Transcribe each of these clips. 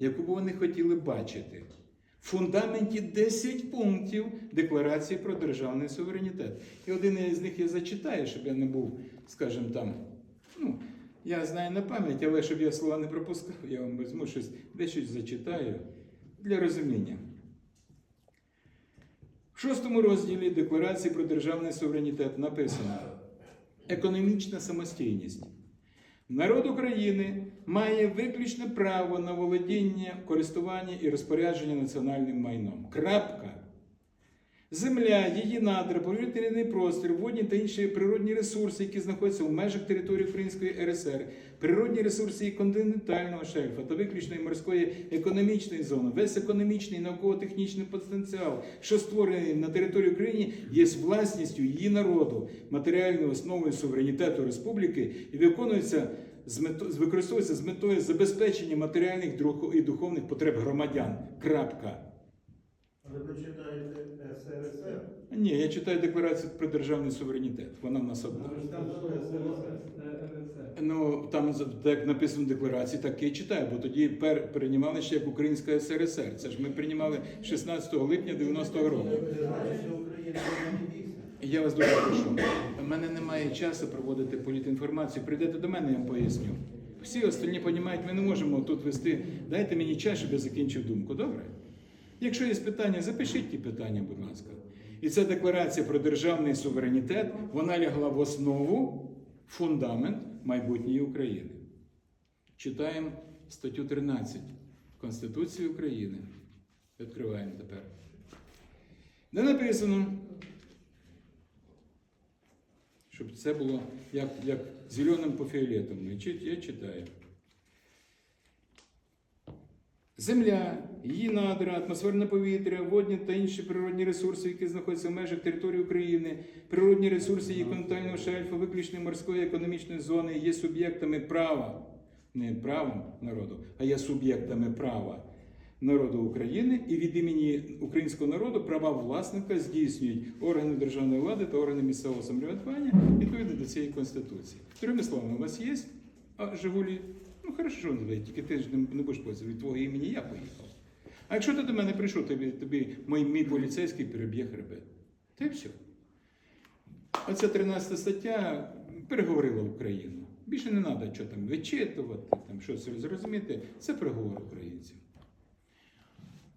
яку б вони хотіли бачити. В фундаменті 10 пунктів Декларації про державний суверенітет. І один із них я зачитаю, щоб я не був, скажімо там, ну, я знаю на пам'ять, але щоб я слова не пропускав, я вам візьму щось, дещо зачитаю для розуміння. В шостому розділі Декларації про державний суверенітет написано економічна самостійність. Народ України має виключне право на володіння, користування і розпорядження національним майном. Крапка. Земля, її надра, повітряний простір, водні та інші природні ресурси, які знаходяться в межах території Української РСР, природні ресурси і континентального шельфа та виключної морської економічної зони, весь економічний науково-технічний потенціал, що створений на території України, є власністю її народу, матеріальною основою суверенітету республіки і виконується використовується з метою забезпечення матеріальних і духовних потреб громадян. Крапка. Але ви читаєте СРСР. Ні, я читаю декларацію про державний суверенітет. Вона в нас одна. Ну там за- так написано в декларації, так я читаю, бо тоді пер, приймали ще як Українська СРСР. Це ж ми приймали 16 липня 90-го року. Я вас дуже прошу. У мене немає часу проводити політінформацію. Прийдете до мене, я вам поясню. Всі остальні розуміють, ми не можемо тут вести. Дайте мені час, щоб я закінчив думку. Добре? Якщо є питання, запишіть ті питання, будь ласка. І ця декларація про державний суверенітет, вона лягла в основу, фундамент майбутньої України. Читаємо статтю 13 Конституції України. Відкриваємо тепер. Де написано, щоб це було як, як зеленим по фіолетовому. Я читаю. Земля, її надра, атмосферне повітря, водні та інші природні ресурси, які знаходяться в межах території України, природні ресурси її континентального шельфу, виключно морської економічної зони, є суб'єктами права, не правом народу, а є суб'єктами права народу України і від імені українського народу права власника здійснюють органи державної влади та органи місцевого самоврядування відповідно до цієї конституції. Другими словами, у вас є а, Жигулі? Ну хорошо, називай, тільки ти ж не, не будеш платити від твого імені, я поїхав. А якщо ти до мене прийшов, тобі, тобі мій, мій поліцейський переб'є хребет. Та й все. Оця 13 стаття переговорила Україну. Більше не треба що там вичитувати, там щось зрозуміти. Це переговор українців.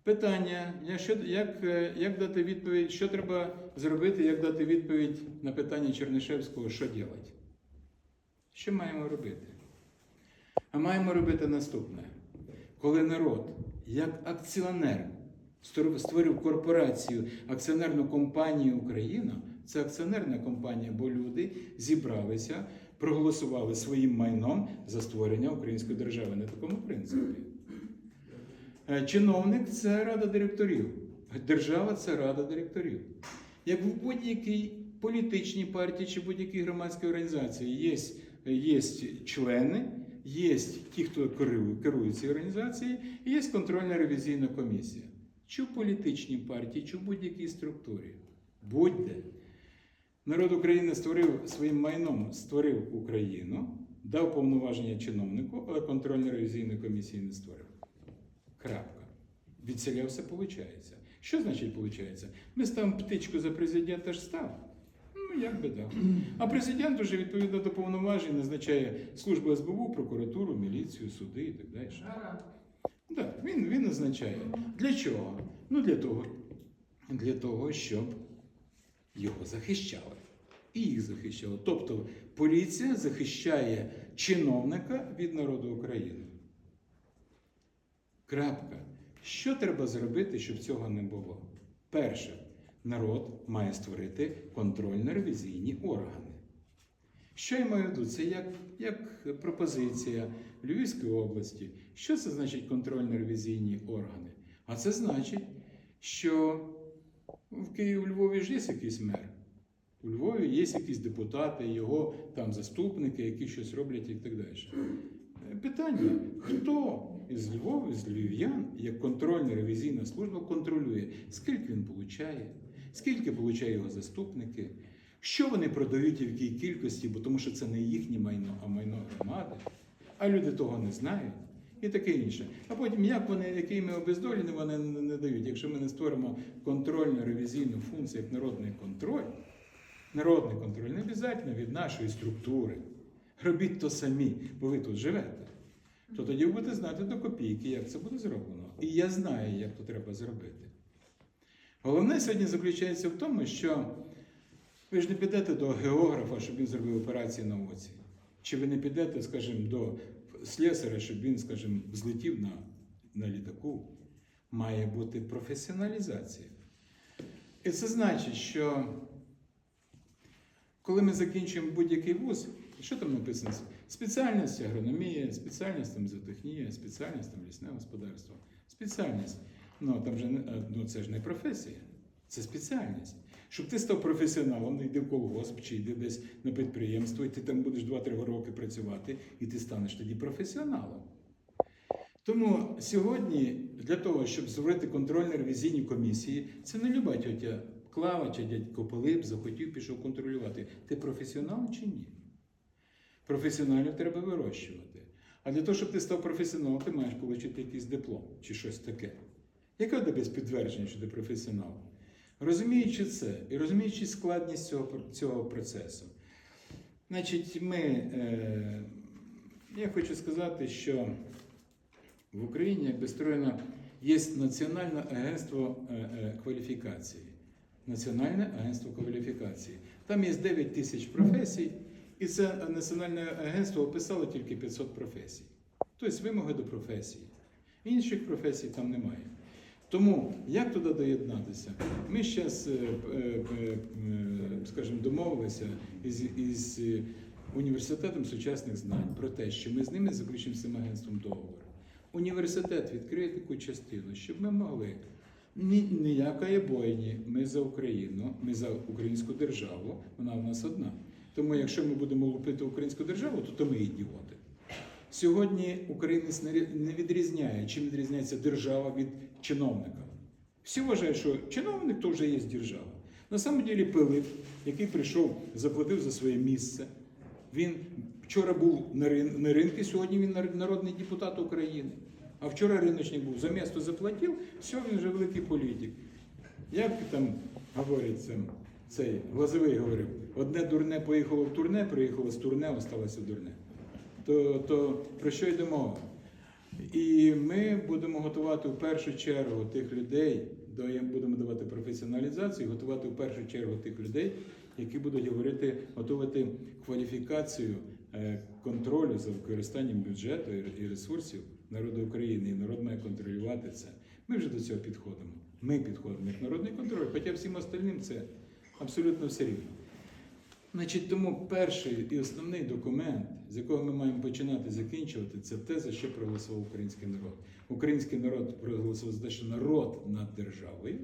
Питання, я як, е, як дати відповідь, що треба зробити, як дати відповідь на питання Чернишевського, що робити? Що маємо робити? А маємо робити наступне. Коли народ, як акціонер, створив корпорацію, акціонерну компанію Україна, це акціонерна компанія, бо люди зібралися, проголосували своїм майном за створення української держави на такому принципі. Е, Чиновник це рада директорів. Держава це рада директорів. Як в будь-якій політичній партії чи будь-якій громадській організації є, є члени, є ті, хто керує, цією організацією, і є контрольна ревізійна комісія. Чи в політичній партії, чи в будь-якій структурі. Будь-де. Народ України створив своїм майном, створив Україну, дав повноваження чиновнику, але контрольної ревізійної комісії не створив. Крапка. Від селя все виходить. Що значить виходить? Ми ставимо птичку за президента ж став. Ну, як би дав. А президент уже відповідно до повноважень назначає службу СБУ, прокуратуру, міліцію, суди і так далі. Так, він, він назначає. Для чого? Ну для того, для того, щоб його захищали. І їх захищали. Тобто поліція захищає чиновника від народу України. Крапка. Що треба зробити, щоб цього не було? Перше, народ має створити контрольно-ревізійні органи. Що я маю в? Це як, як пропозиція Львівської області. Що це значить контрольно-ревізійні органи? А це значить, що в Києві, у Львові ж є якийсь мер. У Львові є якісь депутати, його там заступники, які щось роблять і так далі. Питання: хто із Львова, з львів'ян, як контрольна ревізійна служба, контролює, скільки він получає, скільки получає його заступники, що вони продають і в якій кількості, бо тому що це не їхнє майно, а майно громади. А люди того не знають. і таке інше. А потім, як вони, якими обездолені, вони не дають. Якщо ми не створимо контрольну ревізійну функцію як народний контроль, народний контроль не обов'язково від нашої структури. Робіть то самі, бо ви тут живете. То тоді ви будете знати до копійки, як це буде зроблено. І я знаю, як то треба зробити. Головне сьогодні заключається в тому, що ви ж не підете до географа, щоб він зробив операції на оці. Чи ви не підете, скажімо, до слесаря, щоб він, скажімо, злетів на, на літаку. Має бути професіоналізація. І це значить, що коли ми закінчуємо будь-який вуз, що там написано? Спеціальність агрономія, спеціальність там зоотехнія, спеціальність там лісне господарство. Спеціальність. Ну там же ну, це ж не професія, це спеціальність. Щоб ти став професіоналом, не йди в колгосп чи йди десь на підприємство, і ти там будеш 2-3 роки працювати, і ти станеш тоді професіоналом. Тому сьогодні для того, щоб створити контрольно-ревізійні комісії, це не люба тьотя Клава чи дядько Пилип захотів, пішов контролювати. Ти професіонал чи ні? Професіоналів треба вирощувати. А для того, щоб ти став професіоналом, ти маєш отримати якийсь диплом чи щось таке. Яке у тебе підтвердження, що ти професіонал? Розуміючи це і розуміючи складність цього, цього процесу, значить, ми, е, я хочу сказати, що в Україні створено є Національне агентство е, е, кваліфікації. Національне агентство кваліфікації. Там є 9 тисяч професій, і це національне агентство описало тільки 500 професій. Тобто вимоги до професії. Інших професій там немає. Тому як туди доєднатися? Ми зараз, скажімо, домовилися із, із е, університетом сучасних знань про те, що ми з ними заключимо з цим агентством договор. Університет відкриє таку частину, щоб ми могли ні, ніякої бойні. Ми за Україну, ми за українську державу, вона в нас одна. Тому якщо ми будемо лупити українську державу, то, то ми ідіоти. Сьогодні українець не відрізняє, чим відрізняється держава від чиновника. Всі вважають, що чиновник то вже є держава. На самом ділі Пилип, який прийшов, заплатив за своє місце. Він вчора був на, ринку, сьогодні він нар- народний депутат України. А вчора риночник був за місто заплатив, все, він вже великий політик. Як там говориться, цей Глазовий говорив, одне дурне поїхало в турне, приїхало з турне, осталося дурне. То, то про що йде мова? І ми будемо готувати в першу чергу тих людей, будемо давати професіоналізацію, готувати в першу чергу тих людей, які будуть говорити, готувати кваліфікацію е, контролю за використанням бюджету і ресурсів народу України, і народ має контролювати це. Ми вже до цього підходимо. Ми підходимо як народний контроль, хоча всім остальним це абсолютно все рівно. Значить, тому перший і основний документ, з якого ми маємо починати закінчувати, це те, за що проголосував український народ. Український народ проголосував за те, що народ над державою.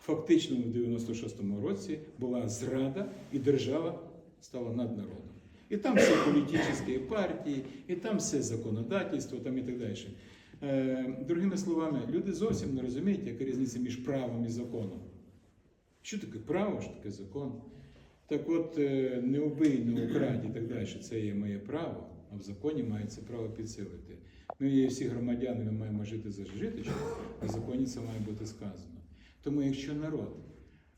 Фактично, в 96-му році була зрада, і держава стала над народом. І там все політичні партії, і там все законодательство, там і так далі. Е, другими словами, люди зовсім не розуміють, яка різниця між правом і законом. Що таке право, що таке закон? Так от, е, не убий, не украдь і так далі, це є моє право, а в законі має це право підсилити. Ми є всі громадяни, ми маємо жити за житочку, а в законі це має бути сказано. Тому якщо народ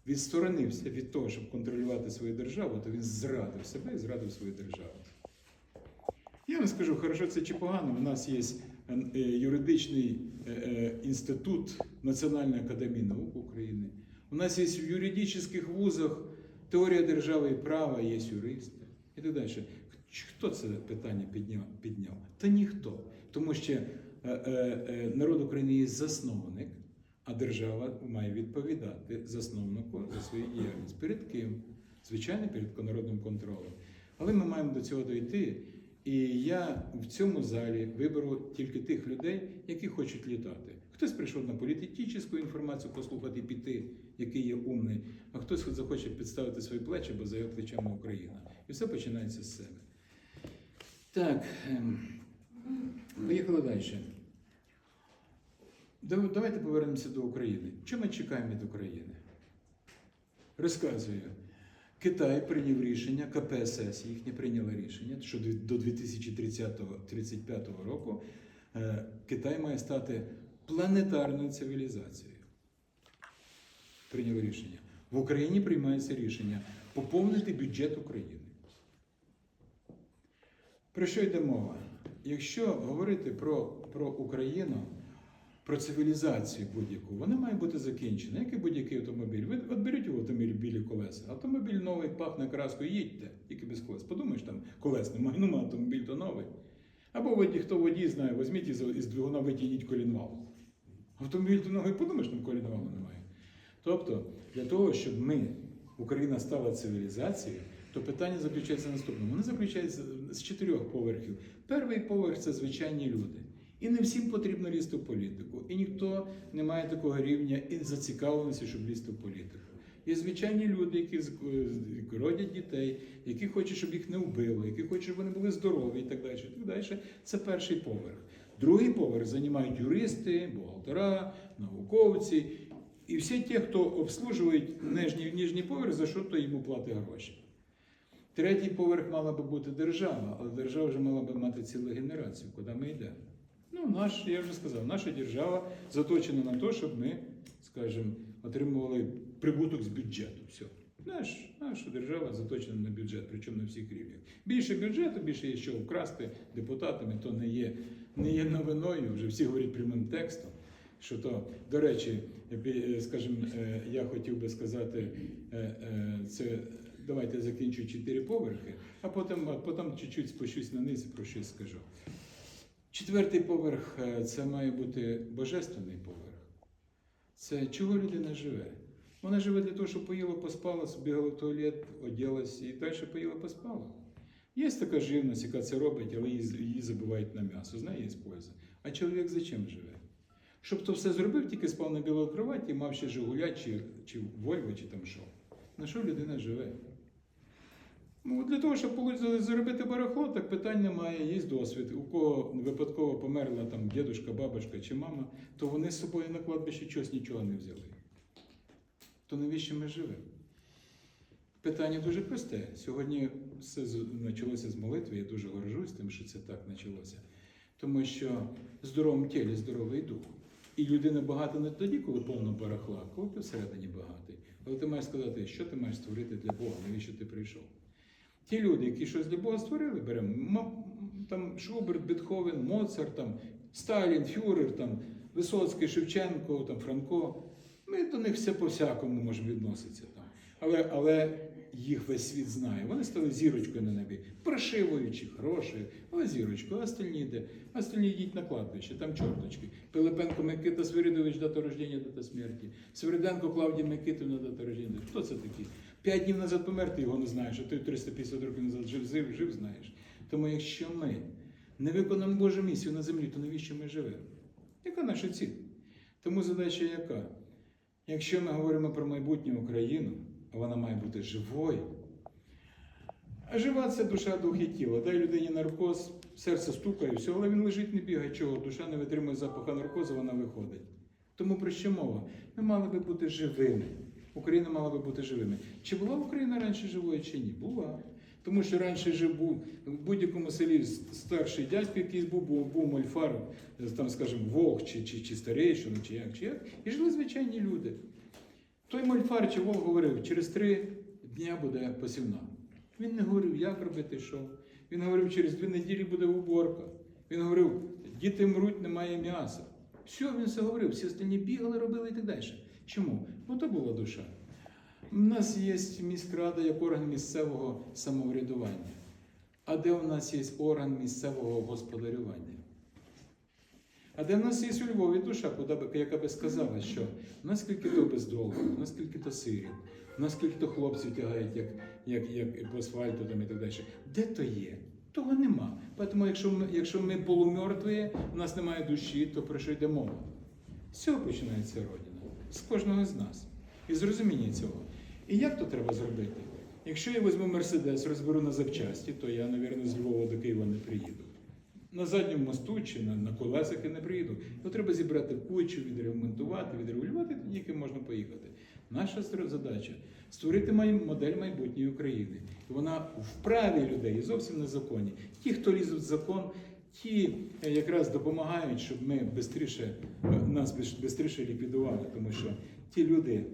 відсторонився від того, щоб контролювати свою державу, то він зрадив себе і зрадив свою державу. Я вам скажу, хорошо це чи погано. У нас є е, юридичний е, е, інститут Національної академії наук України. У нас є в юридичних вузах теорія держави і права, є юристи і так далі. Хто це питання підняв? підняв? Та ніхто. Тому що е, е, е, народ України є засновник, а держава має відповідати засновнику за свою діяльність. Перед ким? Звичайно, перед народним контролем. Але ми маємо до цього дойти. І я в цьому залі виберу тільки тих людей, які хочуть літати. Хтось прийшов на політичну інформацію послухати піти, який є умний, а хтось захоче підставити свої плечі, бо за його плечами Україна. І все починається з себе. Так, ем, поїхали далі. Дав- Давайте повернемося до України. Що ми чекаємо від України? Розказую. Китай прийняв рішення, КПСС їхнє прийняло рішення, що до 2035 року Е, Китай має стати планетарною цивілізацією. Прийняли рішення. В Україні приймається рішення поповнити бюджет України. Про що йде мова? Якщо говорити про, про Україну, про цивілізацію будь-яку, вона має бути закінчена, як і будь-який автомобіль. Ви от беріть у автомобіль білі колеса. Автомобіль новий пахне краскою, їдьте, тільки без колес. Подумаєш, там колес немає, ну автомобіль то новий. Або водій, хто водій знає, візьміть із, двигуна витягніть колінвал. Автомобіль то новий, подумаєш, там колінвалу немає. Тобто, для того, щоб ми, Україна стала цивілізацією, то питання заключається наступному. Воно заключається з чотирьох поверхів. Перший поверх це звичайні люди. І не всім потрібно лізти в політику. І ніхто не має такого рівня і зацікавленості, щоб лізти в політику. Є звичайні люди, які родять дітей, які хочуть, щоб їх не вбили, які хочуть, щоб вони були здорові і так далі. І так далі. Це перший поверх. Другий поверх займають юристи, бухгалтера, науковці і всі ті, хто обслужують нижній, нижній поверх, за що то йому платить гроші. Третій поверх мала би бути держава, але держава вже мала би мати цілу генерацію, куди ми йдемо. Ну, наш, я вже сказав, наша держава заточена на те, щоб ми, скажімо, отримували прибуток з бюджету. Все. Наш, наша держава заточена на бюджет, причому на всіх рівнях. Більше бюджету, більше є що вкрасти депутатами, то не є, не є новиною, вже всі говорять прямим текстом. Що то, до речі, е, скажімо, е, я хотів би сказати, е, це давайте закінчу чотири поверхи, а потім, потім чуть-чуть спущусь на низ і про щось скажу. Четвертий поверх е, це має бути божественний поверх. Це чого людина живе? Вона живе для того, щоб поїла, поспала, збігала в туалет, оділась і далі поїла, поспала. Є така живність, яка це робить, але її, забувають на м'ясо. З неї є польза. А чоловік за чим живе? Щоб то все зробив, тільки спав на білій кроваті, мав ще Жигуля, чи, чи Вольво, чи там що. На що людина живе? Ну, для того, щоб заробити барахло, так питань немає, є досвід. У кого випадково померла там дідушка, бабушка чи мама, то вони з собою на кладбище чогось нічого не взяли. То навіщо ми живемо? Питання дуже просте. Сьогодні все почалося з молитви, я дуже горжусь тим, що це так почалося. Тому що в здоровому тілі здоровий дух. І людина багата не тоді, коли повно барахла, коли ти всередині багатий. Але ти маєш сказати, що ти маєш створити для Бога, навіщо ти прийшов. Ті люди, які щось для Бога створили, беремо там Шуберт, Бетховен, Моцарт, там, Сталін, Фюрер, там, Висоцький, Шевченко, там, Франко. Ми до них все по-всякому можемо відноситися. Там. Але, але їх весь світ знає. Вони стали зірочкою на небі, прошивуючи, хорошою, але зірочкою, а остальні де? А остальні йдіть на кладбище, там чорточки. Пилипенко Микита Свиридович, дата рождення, дата смерті. Свириденко Клавдія Микитівна, дата рождення. Хто це такі? П'ять днів назад помер, ти його не знаєш, а ти 350 років назад жив, жив, жив знаєш. Тому якщо ми не виконаємо Божу місію на землі, то навіщо ми живемо? Яка наша ціль? Тому задача яка? Якщо ми говоримо про майбутнє Україну, а вона має бути живою. А жива це душа, дух і тіло. Дай людині наркоз, серце стукає, все, але він лежить, не бігає. Чого? Душа не витримує запаха наркозу, вона виходить. Тому про що мова? Ми мали би бути живими. Україна мала би бути живими. Чи була Україна раніше живою, чи ні? Була. Тому що раніше жив був в будь-якому селі старший дядько, якийсь був, був, був мольфар, там, скажімо, вовк чи, чи, чи старейшина, чи як, чи як, і жили звичайні люди. Той мольфар чи вовк говорив, через три дня буде посівна. Він не говорив, як робити що. Він говорив, через дві неділі буде уборка. Він говорив, діти мруть, немає м'яса. Все, він все говорив, всі остальні бігали, робили і так далі. Чому? Бо то була душа. У нас є міськрада як орган місцевого самоврядування. А де у нас є орган місцевого господарювання? А де в нас є у Львові душа, яка би сказала, що наскільки то бездолго, наскільки то сиріт, наскільки то хлопців тягають, як, як, як по асфальту там і так далі. Де то є? Того нема. Тому якщо ми, якщо ми полумертві, у нас немає душі, то про що йде мова? З цього починається родина, з кожного з нас. І зрозуміння цього. І як то треба зробити? Якщо я візьму Мерседес, розберу на запчасті, то я, мабуть, з Львова до Києва не приїду. На задньому мосту чи на, на колесах я не приїду. То треба зібрати кучу, відремонтувати, відрегулювати, тоді можна поїхати. Наша задача створити модель майбутньої України. Вона в праві людей зовсім не законі. Ті, хто лізуть в закон, ті е, якраз допомагають, щоб ми швидше, нас швидше ліквідували, тому що ті люди,